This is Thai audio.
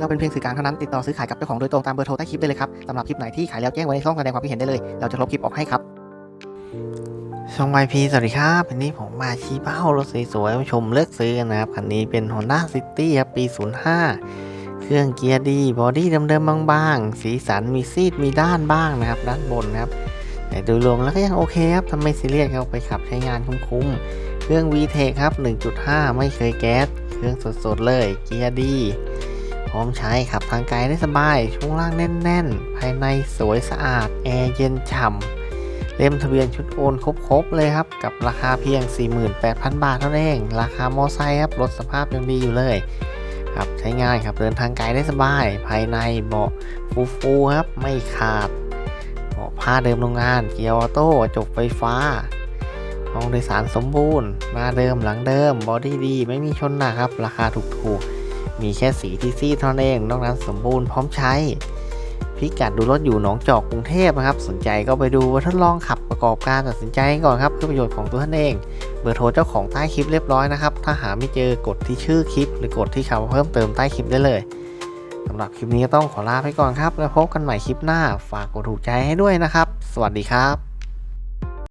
เราเป็นเพียงสื่อกลางเท่านั้นติดต่อซื้อขายกับเจ้าของโดยตรงตามเบอร์โทรใต้คลิปได้เลยครับสำหรับคลิปไหนที่ขายแล้วแจ้งไว้ในช่องแสดงความคิดเห็นได้เลย เราจะลบคลิปออกให้ครับช่องไวพีสวัสดีครับวันนี้ผมมาชี้เป้ารถสวยๆมาชมเลือกซื้อนนะครับคันนี้เป็น Honda City ครับปี 05 เครื่องเกียร์ดีบอดี้เดิมๆบางๆ สีสันมีซีดมีด้านบ้างนะครับ ด้านบนนะครับแต่โดยรวมแล้วก็ยังโอเคครับทำไม่ซีเรียสครับไปขับใช้งานคุ้มๆ เครื่อง VTEC ครับ 1.5 ไม่เคยแก๊ส เครื่องสดๆเลย เกียร์ดี พร้อมใช้ขับทางไกลได้สบาย ช่วงล่างแน่น ๆ ภายในสวยสะอาด แอร์เย็นฉ่ำเล่มทะเบียนชุดโอนครบๆเลยครับ กับราคาเพียง 48,000 บาทเท่านั้นเอง ราคามอไซค์ครับรถสภาพยังดีอยู่เลยครับใช้ง่ายครับเดินทางไกลได้สบาย ภายในเบาะฟูๆครับไม่ขาดเบาะผ้าเดิมโรงงาน เกียร์ออโต้จบไฟฟ้าห้องโดยสารสมบูรณ์ หน้าเดิมหลังเดิม บอดี้ดี ไม่มีชนหนะครับ ราคาถูกๆ มีแค่สีที่ซีดเท่านั้นเองนอกนั้นสมบูรณ์พร้อมใช้ พิกัดดูรถอยู่หนองจอกกรุงเทพนะครับ สนใจก็ไปดูว่าทดลองขับประกอบการตัดสินใจก่อนครับเพื่อประโยชน์ของตัวท่านเอง เบอร์โทรเจ้าของใต้คลิปเรียบร้อยนะครับ ถ้าหาไม่เจอกดที่ชื่อคลิป หรือกดที่คำเพิ่มเติมใต้คลิปได้เลยสำหรับคลิปนี้ก็ต้องขอลาไปก่อนครับ แล้วพบกันใหม่คลิปหน้า ฝากกดถูกใจให้ด้วยนะครับ สวัสดีครับ